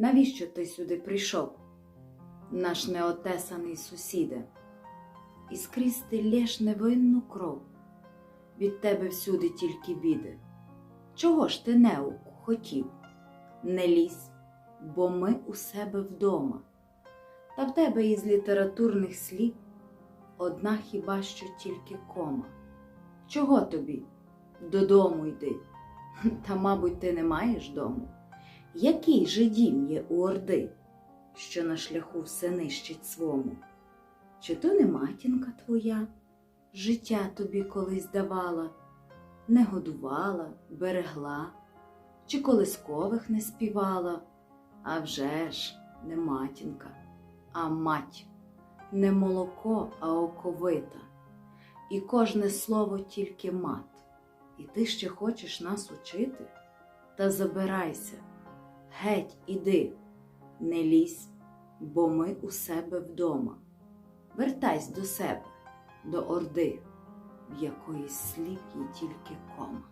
Навіщо ти сюди прийшов, наш неотесаний сусіде? І скрізь ти лєш невинну кров, від тебе всюди тільки біди. Чого ж ти неуку хотів? Не лізь, бо ми у себе вдома. Та в тебе із літературних слів одна хіба що тільки кома. Чого тобі? Додому йди. Та, мабуть, ти не маєш дому. Який же дім є у Орди, що на шляху все нищить свому? Чи то не матінка твоя, життя тобі колись давала, не годувала, берегла, чи колискових не співала? А вже ж не матінка, а мать, не молоко, а оковита, і кожне слово тільки мат. І ти ще хочеш нас учити? Та забирайся, геть іди, не лізь, бо ми у себе вдома. Вертайсь до себе, до орди, в якої слів є тільки кома.